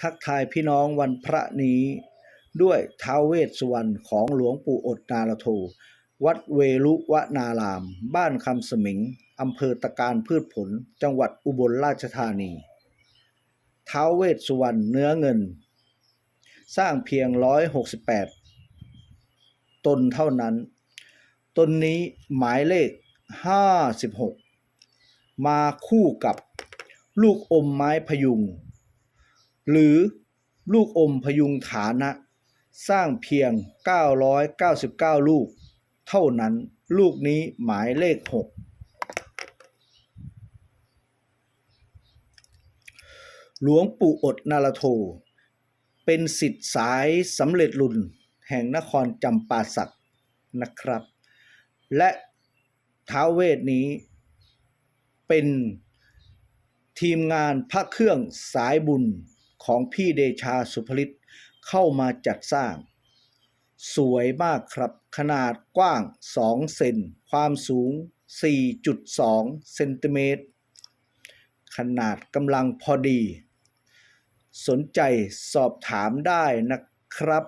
ทักทายพี่น้องวันพระนี้ ด้วยท้าวเวสสุวรรณของหลวงปู่อดนาลโท วัดเวลุวนาราม บ้านคำสมิงอำเภอตะการพืชผล จังหวัดอุบลราชธานีท้าวเวสสุวรรณเนื้อเงิน สร้างเพียง 168 ตนเท่านั้น ตนนี้หมายเลข 56 มาคู่กับลูกอมไม้พยุง หรือลูกอมพยุงฐานะ สร้างเพียง 999 ลูก เท่านั้นลูกนี้หมายเลข 6 หลวงปู่อดนาลโท เป็นสิทธิ์สายสำเร็จรุ่นแห่งนครจำปาสักนะครับ และท้าวเวทนี้เป็นทีมงานพระเครื่องสายบุญ ของพี่เดชาสุภฤทธิ์เข้ามาจัดสร้าง สวยมากครับ ขนาดกว้าง 2 เซน ความสูง 4.2 เซนติเมตร ขนาดกำลังพอดี สนใจสอบถามได้นะครับ